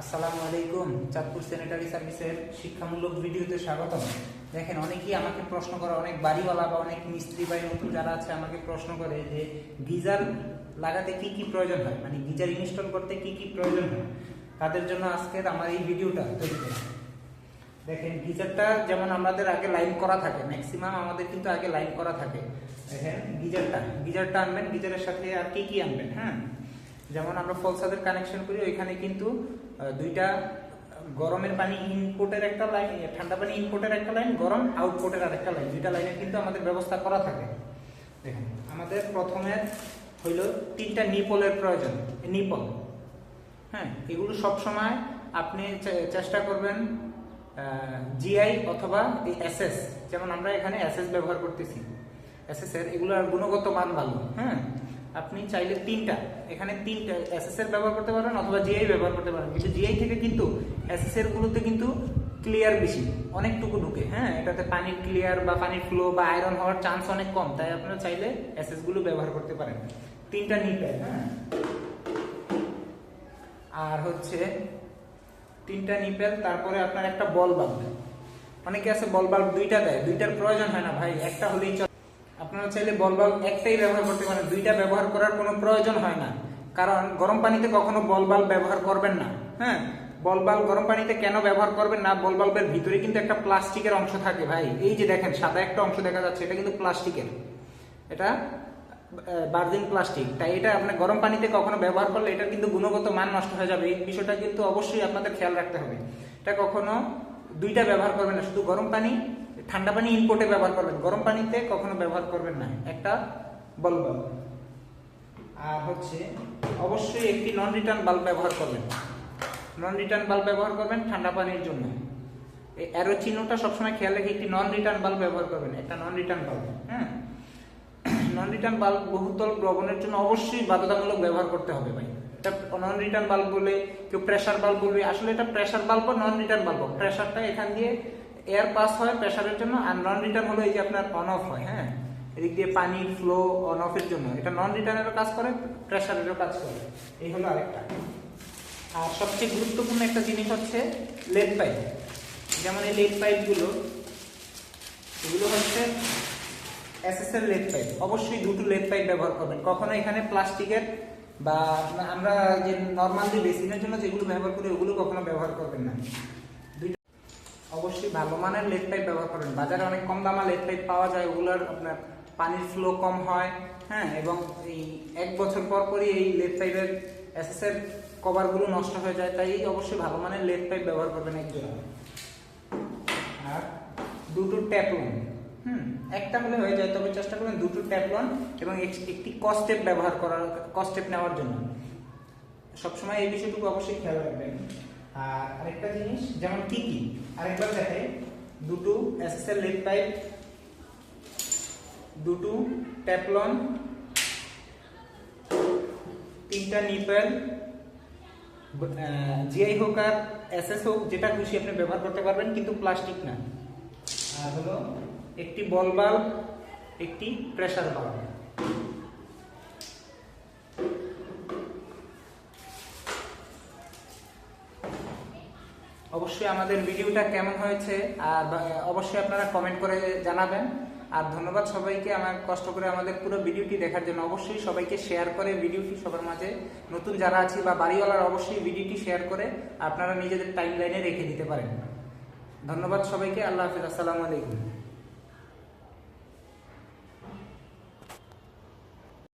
আসসালামু আলাইকুম, চাঁদপুর স্যানিটারি সার্ভিসের শিক্ষামূলক ভিডিওতে স্বাগতম। দেখেন, অনেকেই আমাকে প্রশ্ন করে, অনেক বাড়িওয়ালা বা অনেক মিস্ত্রি বা নতুন যারা আছে আমাকে প্রশ্ন করে যে, গিজার লাগাতে কি কি প্রয়োজন হয়? মানে গিজার ইনস্টল করতে কি কি প্রয়োজন হয়? তাদের জন্য আজকের আমার এই ভিডিওটা তৈরি করা। দেখেন, গিজারটা যেমন আমাদের আগে লাইন করা থাকে ম্যাক্সিমাম আমাদের কিন্তু আগে লাইন করা থাকে। দেখেন, গিজারটা গিজারটা আনবেন, গিজারের সাথে আর কি কি আনবেন হ্যাঁ? যেমন আমরা ফলসাদের কানেকশন করি, ওইখানে কিন্তু দুইটা গরমের পানি ইনপুটের একটা লাইন ঠান্ডা পানি ইনপুটের একটা লাইন গরম আউটপুটের আরেকটা লাইন দুইটা লাইনের কিন্তু আমাদের ব্যবস্থা করা থাকে। দেখেন, আমাদের প্রথমে হইল তিনটা নিপলের প্রয়োজন নিপল। হ্যাঁ এগুলো সব সময় আপনি চেষ্টা করবেন জিআই অথবা এসএস যেমন আমরা এখানে এসএস ব্যবহার করতেছি। এসএস এর এগুলোর গুণগত মান ভালো হ্যাঁ? আপনি চাইলে তিনটা, এখানে তিনটা এসএস এর ব্যবহার করতে পারেন অথবা জিআই ব্যবহার করতে পারেন কিন্তু জিআই থেকে কিন্তু এসএস এর গুলোতে কিন্তু ক্লিয়ার বেশি অনেকটুকু ঢুকে। হ্যাঁ এটাতে পানির ক্লিয়ার বা পানির ফ্লো বা আয়রন হওয়ার চান্স অনেক কম, তাই আপনারা চাইলে এসএসগুলো ব্যবহার করতে পারেন। তিনটা নিপে হ্যাঁ। আর হচ্ছে তিনটা নিপেল তারপরে আপনার একটা বল বাল্ব অনেকে আছে বল বাল্ব দুইটা দেয়, দুইটার প্রয়োজন হয় না ভাই, একটা হলেই চলে। আপনারা চাইলে বল বাল্ব একটাই ব্যবহার করতে পারেন, দুইটা ব্যবহার করার কোনো প্রয়োজন হয় না। কারণ গরম পানিতে কখনো বল বাল্ব ব্যবহার করবেন না হ্যাঁ? বল বাল্ব গরম পানিতে কেন ব্যবহার করবেন না? বল বাল্বের ভিতরে কিন্তু একটা প্লাস্টিকের অংশ থাকে ভাই। এই যে দেখেন, সাদা একটা অংশ দেখা যাচ্ছে, এটা কিন্তু প্লাস্টিকের। এটা বার্জিন প্লাস্টিক। তাই এটা আপনার গরম পানিতে কখনো ব্যবহার করলে এটা কিন্তু গুণগত মান নষ্ট হয়ে যাবে। এই বিষয়টা কিন্তু অবশ্যই আপনাদের খেয়াল রাখতে হবে। এটা কখনো দুইটা ব্যবহার করবেন না, শুধু গরম পানি, ঠান্ডা পানি ইনপোর্টে ব্যবহার করবেন। গরম পানিতে কখনো ব্যবহার করবেন না। একটা বলব আর হচ্ছে, অবশ্যই একটি নন রিটার্ন বাল্ব ব্যবহার করবেন। নন রিটার্ন বাল্ব ব্যবহার করবেন ঠান্ডা পানির জন্য। এই অ্যারো চিহ্নটা সবসময় খেয়াল রেখে একটি নন রিটার্ন বাল্ব ব্যবহার করবেন। একটা নন রিটার্ন বাল্ব হ্যাঁ? নন রিটার্ন বাল্ব বহুতল দ্রবণের জন্য অবশ্যই বাধ্যতামূলক ব্যবহার করতে হবে ভাই। এটা নন রিটার্ন বাল্ব বলে, কেউ প্রেসার বাল্ব বলবে আসলে এটা pressure bulb non return bulb প্রেসারটা এখান দিয়ে এয়ার পাস হয় প্রেসারের জন্য আর নন রিটার্ন হলো এই যে আপনার অন অফ হয় হ্যাঁ? এদিক দিয়ে পানির ফ্লো অন অফের জন্য। এটা নন রিটার্নেরও কাজ করে প্রেসারেরও কাজ করে। এই হলো আরেকটা। আর সবচেয়ে গুরুত্বপূর্ণ একটা জিনিস হচ্ছে লেড পাইপ যেমন এই লেড পাইপগুলো এগুলো হচ্ছে এসএসএল লেড পাইপ অবশ্যই দুটো লেড পাইপ ব্যবহার করবেন। কখনো এখানে প্লাস্টিকের বা আমরা যে নর্মাল বেসিনের জন্য যেগুলো ব্যবহার করি, ওগুলো কখনো ব্যবহার করবেন না। অবশ্যই ভালো মানের লেড পাইপ ব্যবহার করবেন বাজারে অনেক কম দামা লেড পাইপ পাওয়া যায়, ওগুলোর আপনার পানির ফ্লো কম হয় হ্যাঁ এবং এই এক বছর পর পরই এই লেড পাইপের এসএসএর কভারগুলো নষ্ট হয়ে যায়, তাই অবশ্যই ভালো মানের লেড পাইপ ব্যবহার করবেন একজন আর দুটো ট্যাপলন হুম, একটা হলে হয়ে যায়। তবে চেষ্টা করবেন দুটো ট্যাপলন এবং এক- একটি কস্টেপ ব্যবহার করার কস্টেপ নেওয়ার জন্য। সবসময় এই বিষয়টুকু অবশ্যই খেয়াল রাখবেন। আর আরেকটা জিনিস, যেমন কি কি? আরেকবার দেখে দুটো এসএসএল লেড পাইপ দুটো ট্যাপলন, তিনটা নিপেল জিআই হোক আর এসএস হোক, যেটা খুশি আপনি ব্যবহার করতে পারবেন, কিন্তু প্লাস্টিক না। আর হলো একটি বল বাল্ব, একটি প্রেসার বাল্ব। অবশ্যই আমাদের ভিডিওটা কেমন হয়েছে, আর অবশ্যই আপনারা কমেন্ট করে জানাবেন। আর ধন্যবাদ সবাইকে আমার কষ্ট করে আমাদের পুরো ভিডিওটি দেখার জন্য। অবশ্যই সবাইকে শেয়ার করে ভিডিওটি সবার মাঝে। নতুন যারা আছে বা বাড়িওয়ালার অবশ্যই ভিডিওটি শেয়ার করে আপনারা নিজেদের টাইম লাইনে রেখে দিতে পারেন। ধন্যবাদ সবাইকে, আল্লাহ হাফিজ, আসসালামু আলাইকুম।